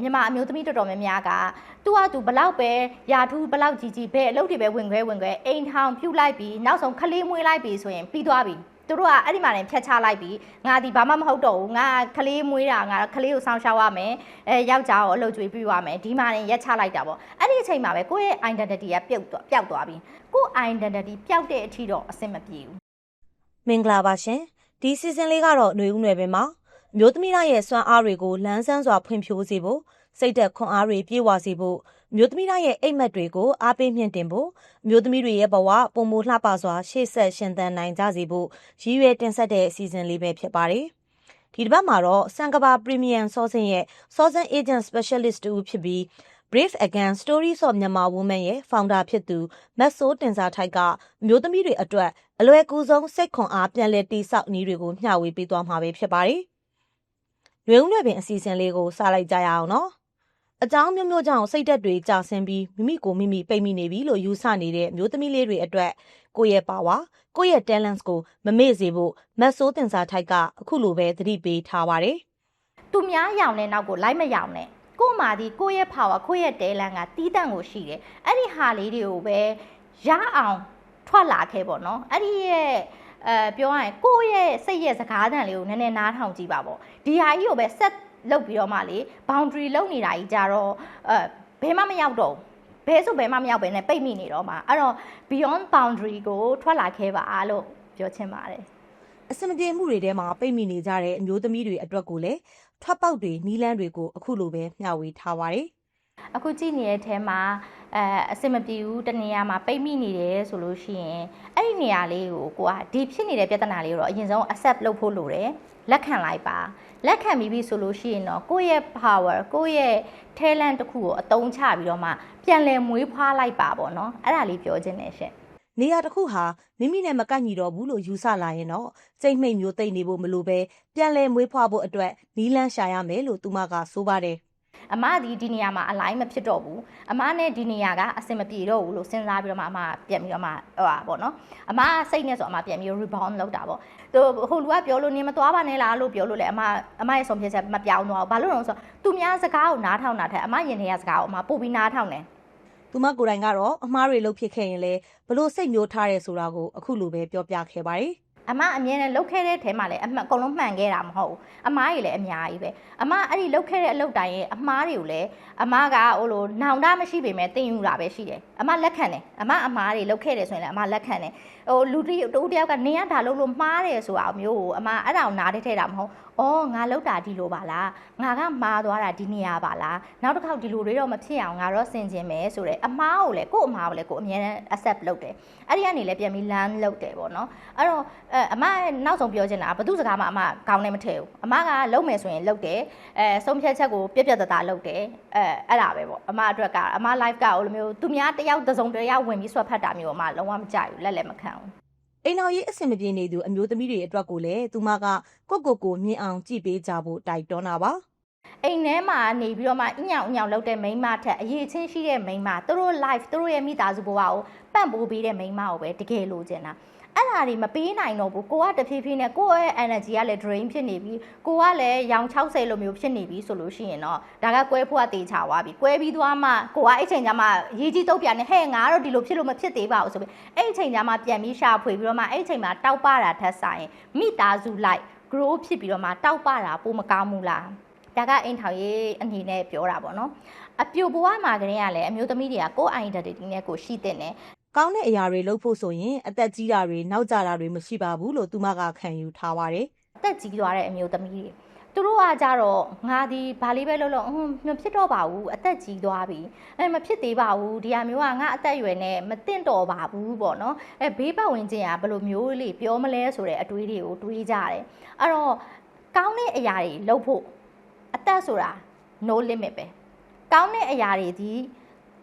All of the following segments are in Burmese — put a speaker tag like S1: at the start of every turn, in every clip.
S1: မြန်မာအမျိုးသမီးတော်တော်များများကသူကသူဘလောက်ပဲယာထူးဘလောက်ကြီးကြီးဘယ်အလုပ်တွေပဲဝင်ခွဲဝင်ခွဲအိမ်ထောင်ပြုတ်လိုက်ပြီးနောက်ဆုံးခလေးမွေးလိုက်ပြီးဆိုရင်ပြီးသွားပြီသူတို့ကအဲ့ဒီမှာနေဖြတ်ချလိုက်ပြီးငါဒီဘာမှမဟုတ်တော့ဘူးငါခလေးမွေးတာငါခလေးကိုစောင့်ရှောက်ရမယ်အဲယောက်ျားကိုအလုပ်ကြွေးပြီးရမယ်ဒီမှာနေရက်ချလိုက်တာပေါ့အဲ့ဒီအချိန်မှာပဲကိုယ့်ရဲ့ identity ကပြုတ်သွားပျောက်သွားပြီကိုယ့် identity ပျောက်တဲ့အထိတော့အဆင်မပြေဘူး
S2: မင်္ဂလာပါရှင်ဒီ season လေးကတော့ຫນွေဦးနယ်ပင်မှာအ မျိုးသမီးတိုင်းရဲ့စွမ်းအားတွေကိုလန်းဆန်းစွာဖွံ့ဖြိုးစေဖို့စိတ်သက်ခွန်အားတွေပြည့်ဝစေဖို့အမျိုးသမီးတိုင်းရဲ့အိမ်မက်တွေကိုအားပေးမြင့်တင်ဖို့အမျိုးသမီးတွေရဲ့ဘဝပုံမလှပစွာရှေ့ဆက်ရှင်သန်နိုင်ကြစေဖို့ရည်ရွယ်တင်ဆက်တဲ့ season လေးပဲဖြစ်ပါတယ်ဒီတစ်ပတ်မှာတော့စံကဘာ Premium စောစင်ရဲ့စောစင် Agent Specialist တူဖြစ်ပြီး Brave Again Stories of Myanmar Women ရဲ့ founder ဖြစ်သူမတ်ဆိုးတင်စာထိုက်ကအမျိုးသမီးတွေအတွက်အလွယ်ကူဆုံးစိတ်ခွန်အားပြန်လည်တိဆောက်နည်းတွေကိုမျှဝေပေးသွားမှာပဲဖြစ်ပါတယ်။ ရွေဦးနယ်ပင်အစီအစဉ်လေးကိုစလိုက်ကြရအောင်နော်။အကြောင်းမျိုးမျိုးကြောင့်စိတ်သက်တွေကြာဆင်းပြီးမိမိကိုမိမိပိတ်မိနေပြီလို့ယူဆနေတဲ့အမျိုးသမီးလေးတွေအတွက်ကိုယ့်ရဲ့ပါဝါကိုယ့်ရဲ့ talents ကိုမမေ့စေဖို့မတ်ဆိုးတင်စာထိုက်ကအခုလိုပဲသတိပေးထားပါတယ်။
S1: သူများရောင်တဲ့နောက်ကိုလိုက်မရောင်နဲ့ကို့မာဒီကိုယ့်ရဲ့ power ကိုယ့်ရဲ့ talent ကတီးတန့်ကိုရှိတယ်အဲ့ဒီဟာလေးတွေကိုပဲရအောင်ထွက်လာခဲ့ပေါ့နော်အဲ့ဒီရဲ့ အဲပြောရရင်ကိုယ့်ရဲ့စိတ်ရဲ့စကားသံလေးကိုနည်းနည်းနားထောင်ကြည့်ပါပေါ့ဒီဟာကြီးကိုပဲဆက်လုပ်ပြီးတော့မှလေ boundary လုပ်နေတာကြီးကြတော့အဲဘယ်မှမရောက်တော့ဘူးဘဲဆိုဘဲမှမရောက်ပဲနဲ့ပိတ်မိနေတော့မှာအဲ့တော့ beyond boundary ကိုထွက်လာခဲ့ပါလို့ပြောချင်ပါတယ်
S2: အစမပြေမှုတွေထဲမှာပိတ်မိနေကြတဲ့အမျိုးသမီးတွေအတွက်ကိုလည်းထွက်ပေါက်တွေနီးလန်းတွေကိုအခုလိုပဲမျှဝေထားပါတယ်
S1: အခုကြည့်နေတဲ့ထဲမှာ အဲအစင်မပြေဘူးတနေရာမှာပိတ်မိနေတယ်ဆိုလို့ရှိရင်အဲ့ဒီနေရာလေးကိုကိုကဒီဖြစ်နေတဲ့ပြဿနာလေးကိုတော့အရင်ဆုံး accept လုပ်ဖို့လိုတယ်လက်ခံလိုက်ပါလက်ခံပြီးပြီဆိုလို့ရှိရင်တော့ကိုယ့်ရဲ့ power ကိုယ့်ရဲ့ talent တစ်ခုကိုအသုံးချပြီးတော့မှပြန်လည်မွေးဖွားလိုက်ပါပေါ့နော်အဲ့ဒါလေးပြောချင်တယ်ရှင်။
S2: နေရာတစ်ခုဟာမိမိနဲ့မကန့်ညီတော့ဘူးလို့ယူဆလာရင်တော့စိတ်မိတ်မျိုးသိမ့်နေဖို့မလိုပဲပြန်လဲမွေးဖွားဖို့အတွက်နီးလန်းရှာရမယ်လို့သူမကဆိုပါတယ်။
S1: အမဒီဒီနေရာမှာ align မဖြစ်တော့ဘူးအမနဲ့ဒီနေရာကအဆင်မပြေတော့ဘူးလို့စဉ်းစားပြီးတော့မှအမပြန်ပြီးတော့မှဟိုပါပေါ့နော်အမစိတ်နဲ့ဆိုအမပြန်ပြီး rebound လုပ်တာပေါ့သူဟိုလူကပြောလို့နေမသွားပါနဲ့လားလို့ပြောလို့လေအမအမရဲ့ဆုံးဖြတ်ချက်မပြောင်းတော့ဘူးဘာလို့လဲဆိုတော့သူများစကားကိုနားထောင်တာထက်အမရင်ထဲကစကားကိုအမပို့ပြီးနားထောင်တယ်
S2: သူမကိုယ်တိုင်ကတော့အမားတွေလှုပ်ဖြစ်ခဲ့ရင်လည်းဘလို့စိတ်မျိုးထားရဲဆိုတာကိုအခုလိုပဲပြောပြခဲ့ပါတယ်။
S1: အမအမြင်နဲ့လုတ်ခဲ့တဲ့ထဲမှာလည်းအမှန်အကုန်လုံးမှန်ခဲ့တာမဟုတ်ဘူးအမားကြီးလည်းအများကြီးပဲအမအဲ့ဒီလုတ်ခဲ့တဲ့အလုပ်တိုင်းရဲ့အမားတွေကိုလည်းအမကဟိုလိုနောင်တမရှိပေမဲ့တင်ယူတာပဲရှိတယ်အမလက်ခံတယ်အမအမားတွေလုတ်ခဲ့တယ်ဆိုရင်လည်းအမလက်ခံတယ်ဟိုလူတီတူတယောက်ကနေရဒါလုတ်လို့မှားတယ်ဆိုတာမျိုးကိုအမအဲ့ဒါကိုနားထဲထဲတာမဟုတ်အော်ငါလုတ်တာဒီလိုပါလားငါကမှားသွားတာဒီနေရာပါလားနောက်တစ်ခေါက်ဒီလိုတွေတော့မဖြစ်အောင်ငါတော့ဆင်ကျင်မယ်ဆိုတော့အမားကိုလည်းကို့အမားကိုလည်းကို့အမြဲတမ်း accept လုပ်တယ်အဲ့ဒီကနေလည်းပြန်ပြီး learn လုပ်တယ်ပေါ့နော်အဲ့တော့အဲအမနောက်ဆုံးပြောချင်တာဘသူစကားမှအမကောင်းနေမထည့်ဘူးအမကလုံးမယ်ဆိုရင်လုံးတယ်အဲဆုံးဖြတ်ချက်ကိုပြက်ပြက်တသားလုပ်တယ်အဲအဲ့ဒါပဲပေါ့အမအတွက်ကအမ live ကဟိုလိုမျိုးသူများတယောက်တစ်စုံတစ်ယောက်ဝင်ပြီးဆွတ်ဖတ်တာမျိုးအမလုံးဝမကြိုက်ဘူးလက်လည်းမခံဘူး
S2: အိမ်တော်ရေးအဆင်မပြေနေသူအမျိုးသမီးတွေအတွက်ကိုလည်းသူမကကိုကိုကိုမြင်အောင်ကြည့်ပေးကြဖို့တိုက်တွန်းတာပါ
S1: အိမ်ထဲမှာနေပြီးတော့မှအညောင်အညောင်လုပ်တဲ့မိန်းမထက်အရေးချင်းရှိတဲ့မိန်းမသူတို့ live သူတို့ရဲ့မိသားစုဘဝကိုပန့်ပိုးပေးတဲ့မိန်းမကိုပဲတကယ်လိုချင်တာအဲ့ဒါတွေမပေးနိုင်တော့ဘူးကိုကတဖြည်းဖြည်းနဲ့ကိုယ့်ရဲ့ energy ကလည်း drain ဖြစ်နေပြီကိုကလည်းရောင်60လိုမျိုးဖြစ်နေပြီဆိုလို့ရှိရင်တော့ဒါကကွဲဖို့ကတေချာသွားပြီကွဲပြီးသွားမှကိုကအဲ့ချိန်ကျမှရေးကြီးတုတ်ပြန်နေဟဲ့ငါတော့ဒီလိုဖြစ်လို့မဖြစ်သေးပါဘူးဆိုပြီးအဲ့ချိန်ကျမှပြန်ပြီးရှာဖွေပြီးတော့မှအဲ့ချိန်မှာတောက်ပတာထက်ဆိုင်မိသားစုလိုက် grow ဖြစ်ပြီးတော့မှတောက်ပတာပိုမကောင်းဘူးလား ဒါကအိမ်ထောင်ရေးအနေနဲ့ပြောတာပေါ့နော်အပြိုဘဝမှာကလေးကလည်းအမျိုးသမီးတွေကကိုယ် identity နဲ့ကိုရှိတဲ့နဲ့
S2: ကောင်းတဲ့အရာတွေလုပ်ဖို့ဆိုရင်အသက်ကြီးတာတွေနောက်ကျတာတွေမရှိပါဘူးလို့သူမကခံယူထားပါတယ်
S1: အသက်ကြီးသွားတဲ့အမျိုးသမီးတွေသူတို့ကကြတော့ငါဒီဘာလေးပဲလုပ်လို့အင်းမဖြစ်တော့ပါဘူးအသက်ကြီးသွားပြီအဲမဖြစ်သေးပါဘူးဒီဟာမျိုးကငါအသက်အရွယ်နဲ့မတင့်တော်ပါဘူးပေါ့နော်အဲဘေးပတ်ဝန်းကျင်ကဘယ်လိုမျိုးလေးပြောမလဲဆိုတဲ့အတွေးတွေကိုတွေးကြတယ်အဲ့တော့ကောင်းတဲ့အရာတွေလုပ်ဖို့ အသက်ဆိုတာ no limit ပဲကောင်းတဲ့အရာတွေဒီ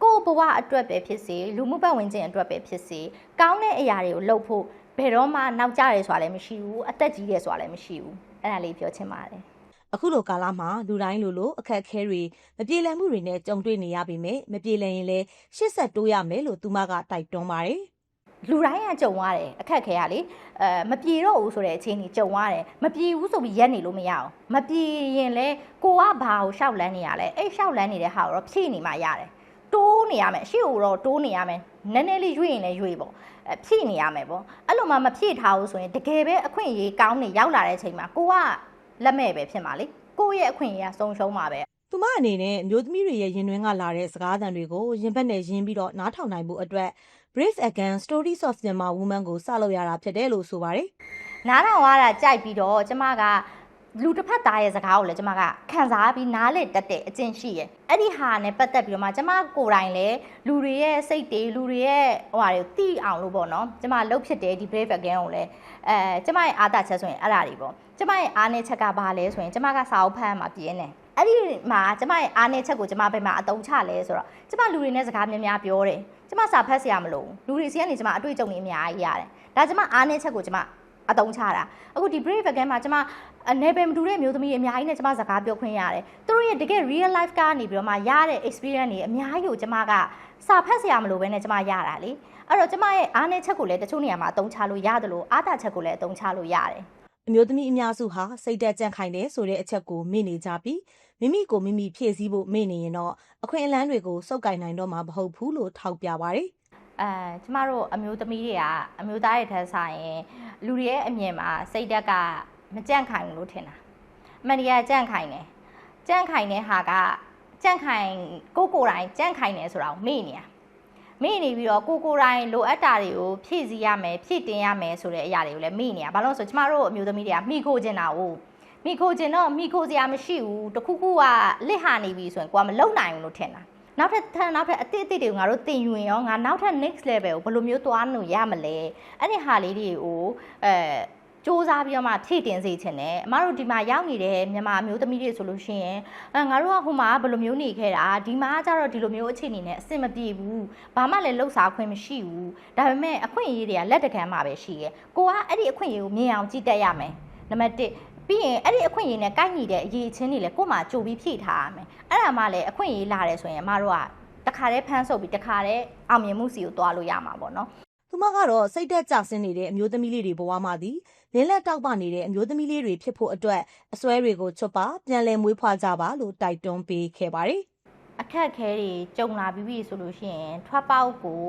S1: ကိုယ့်ဘဝအတွက်ပဲဖြစ်စေလူမှုပတ်ဝန်းကျင်အတွက်ပဲဖြစ်စေကောင်းတဲ့အရာတွေကိုလုပ်ဖို့ဘယ်တော့မှနောက်ကျတယ်ဆိုတာလည်းမရှိဘူးအသက်ကြီးတယ်ဆိုတာလည်းမရှိဘူးအဲ့ဒါလေးပြောချင်ပါတယ်
S2: အခုလိုကာလမှာလူတိုင်းလိုလိုအခက်အခဲတွေမပြေလည်မှုတွေနဲ့ကြုံတွေ့နေရပေမဲ့မပြေလည်ရင်လည်းရှေ့ဆက်တိုးရမယ်လို့သူမကတိုက်တွန်းပါတယ်
S1: လူတိုင်းကကြုံရတယ်အခက်ခဲရလေအဲမပြေတော့ဘူးဆိုတဲ့အချိန်ကြီးကြုံရတယ်မပြေဘူးဆိုပြီးရက်နေလို့မရအောင်မပြေရင်လေကိုကဘာကိုရှောက်လန်းနေရလဲအဲ့ရှောက်လန်းနေတဲ့ဟာကိုတော့ဖြည့်နေမှရတယ်တိုးနေရမယ်အရှိကိုတော့တိုးနေရမယ်နည်းနည်းလေးရွေ့ရင်လည်းရွေ့ပေါ့အဲဖြည့်နေရမယ်ပေါ့အဲ့လိုမှမဖြည့်ထားဘူးဆိုရင်တကယ်ပဲအခွင့်အရေးကောင်းနေရောက်လာတဲ့အချိန်မှာကိုကလက်မဲ့ပဲဖြစ်မှာလေကိုယ့်ရဲ့အခွင့်အရေးကဆုံးရှုံးမှာပဲ
S2: သူမအနေနဲ့အမျိုးသမီးတွေရဲ့ရင်တွင်းကလာတဲ့စကားသံတွေကိုရင်ဘတ်နဲ့ရင်းပြီးတော့နားထောင်နိုင်မှုအတွက် Brace Again Stories of Myanmar Women ကိုစလုပ်ရတာဖြစ်တယ်လို့ဆိုပါတယ်
S1: နားထောင်ရတာကြိုက်ပြီးတော့ကျမကလူတစ်ဖက်သားရဲ့စကားကိုလည်းကျမကခံစားပြီးနားလေတက်တဲ့အကျင့်ရှိရဲ့အဲ့ဒီဟာနဲ့ပတ်သက်ပြီးတော့မှကျမကိုယ်တိုင်လည်းလူတွေရဲ့စိတ်တွေလူတွေရဲ့ဟိုဟာတွေတိအောင်လို့ပေါ့နော်ကျမလှုပ်ဖြစ်တယ်ဒီ brave again ကိုလည်းအဲကျမရဲ့အားတာချက်ဆိုရင်အဲ့ဒါတွေပေါ့ကျမရဲ့အားနည်းချက်ကဘာလဲဆိုရင်ကျမကစာအုပ်ဖတ်ရမှာပြင်းတယ် အဲ့ဒီမှာကျမရဲ့အားနည်းချက်ကိုကျမဘယ်မှာအတုံးချလဲဆိုတော့ကျမလူတွေနဲ့စကားများများပြောတယ်ကျမစာဖတ်စရာမလိုဘူးလူတွေစီကနေကျမအတွေ့အကြုံတွေအများကြီးရတယ်ဒါကျမအားနည်းချက်ကိုကျမအတုံးချတာအခုဒီ brave again မှာကျမအနေပဲမတူတဲ့မျိုးသမီးတွေအများကြီးနဲ့ကျမစကားပြောခွင့်ရတယ်သူတို့ရဲ့တကယ် real life ကနေပြီးတော့မှရတဲ့ experience တွေအများကြီးကိုကျမကစာဖတ်စရာမလိုဘဲနဲ့ကျမရတာလေအဲ့တော့ကျမရဲ့အားနည်းချက်ကိုလည်းတချို့နေရာမှာအတုံးချလို့ရတယ်လို့အားတာချက်ကိုလည်းအတုံးချလို့ရတယ်
S2: အမျိုးသမီးအများစုဟာ စိတ်တက်ကြံ့ခိုင်တယ်ဆိုတဲ့အချက်ကို မေ့နေကြပြီး မိမိကိုမိမိ ဖြည့်ဆည်းဖို့မေ့နေရင်တော့ အခွင့်အလမ်းတွေကိုစုပ်ကိုင်နိုင်တော့မှာ မဟုတ်ဘူးလို့ ထောက်ပြပါတယ်
S1: အဲကျမတို့အမျိုးသမီးတွေက အမျိုးသားတွေထက်ဆိုင်ရင် လူတွေရဲ့အမြင်မှာ စိတ်ဓာတ်က မကြန့်ခိုင်ဘူးလို့ထင်တာ အမှန်တရားကြန့်ခိုင်တယ် ကြန့်ခိုင်တဲ့ဟာကကြန့်ခိုင်ကိုကိုယ်တိုင် ကြန့်ခိုင်တယ်ဆိုတာကို မေ့နေရ မေ့နေပြီးတော့ကိုကိုယ်တိုင်လိုအပ်တာတွေကိုဖြည့်ဆည်းရမယ်ဖြည့်တင်ရမယ်ဆိုတဲ့အရာတွေကိုလည်းမေ့နေရဘာလို့လဲဆိုကျမတို့အမျိုးသမီးတွေကမိခိုချင်တာကိုမိခိုချင်တော့မိခိုစရာမရှိဘူးတခုခုကလစ်ဟာနေပြီဆိုရင်ကိုကမလုံနိုင်ဘူးလို့ထင်တာနောက်ထပ်ထပ်နောက်ထပ်အတိအတိတွေကိုငါတို့တင်ယူရင်ရောငါနောက်ထပ် next level ကိုဘယ်လိုမျိုးသွားလို့ရမလဲအဲ့ဒီဟာလေးတွေကိုအဲ စူးစမ်းပြီးတော့မှဖြည့်တင်စေချင်တယ်အမတို့ဒီမှာရောက်နေတဲ့မြန်မာအမျိုးသမီးတွေဆိုလို့ရှိရင်အဲငါတို့ကဟိုမှာဘယ်လိုမျိုးနေခဲ့တာဒီမှာကျတော့ဒီလိုမျိုးအခြေအနေနဲ့အဆင်မပြေဘူးဘာမှလည်းလှုပ်ရှားခွင့်မရှိဘူးဒါပေမဲ့အခွင့်အရေးတွေကလက်တကမ်းမှာပဲရှိရဲ့ကိုကအဲ့ဒီအခွင့်အရေးကိုမြင်အောင်ကြည့်တတ်ရမယ်နံပါတ်1ပြီးရင်အဲ့ဒီအခွင့်အရေးနဲ့ကိုက်ညီတဲ့အရေးချင်းတွေလည်းကို့မှာကြိုပြီးဖြည့်ထားရမယ်အဲ့ဒါမှလည်းအခွင့်အရေးလာတယ်ဆိုရင်အမတို့ကတခါတည်းဖမ်းဆုပ်ပြီးတခါတည်းအောင်မြင်မှုစီကိုသွားလို့ရမှာပေါ့နော်
S2: သူမကတော့စိတ်တက်ကြဆင်းနေတဲ့အမျိုးသမီးလေးတွေဘဝမှာသည်လင်းလက်တောက်ပနေတဲ့အမျိုးသမီးလေးတွေဖြစ်ဖို့အတွက်အစွဲတွေကိုချွတ်ပါပြန်လည်မွေးဖွားကြပါလို့တိုက်တွန်းပေးခဲ့ပါတယ်
S1: အခက်အခဲတွေကြုံလာပြီးပြီဆိုလို့ရှိရင်ထွက်ပေါက်ကို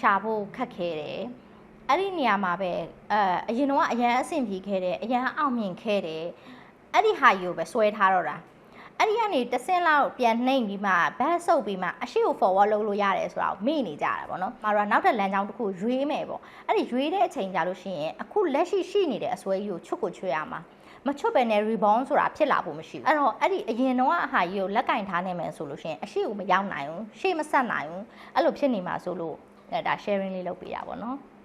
S1: ရှာဖို့ခက်ခဲတယ်အဲ့ဒီနေရာမှာပဲအဲအရင်တော့ကအရန်အဆင်ပြေခဲ့တယ်အရန်အောင်မြင်ခဲ့တယ်အဲ့ဒီဟာကြီးကိုပဲဆွဲထားတော့တာ အဲ့ဒီကနေတစ်ဆင့်လောက်ပြန်နှိမ့်ပြီးမှဘတ်ဆုပ်ပြီးမှအရှိကို forward လုပ်လို့ရတယ်ဆိုတာကိုမေ့နေကြတာပေါ့နော်။မာတော့နောက်ထပ်လမ်းကြောင်းတစ်ခုရွေးမယ်ပေါ့။အဲ့ဒီရွေးတဲ့အချိန်ကြလို့ရှိရင်အခုလက်ရှိရှိနေတဲ့အစွဲကြီးကိုချွတ်ကိုချွတ်ရမှာ။မချွတ်ပဲနဲ့ rebound ဆိုတာဖြစ်လာဖို့မရှိဘူး။အဲ့တော့အဲ့ဒီအရင်တော့အဟာကြီးကိုလက်ကင်ထားနိုင်မယ်ဆိုလို့ရှိရင်အရှိကိုမရောက်နိုင်ဘူး။ရှေ့မဆက်နိုင်ဘူး။အဲ့လိုဖြစ်နေမှာဆိုလို့အဲဒါ sharing လေးလုပ်ပေးတာပေါ့နော်။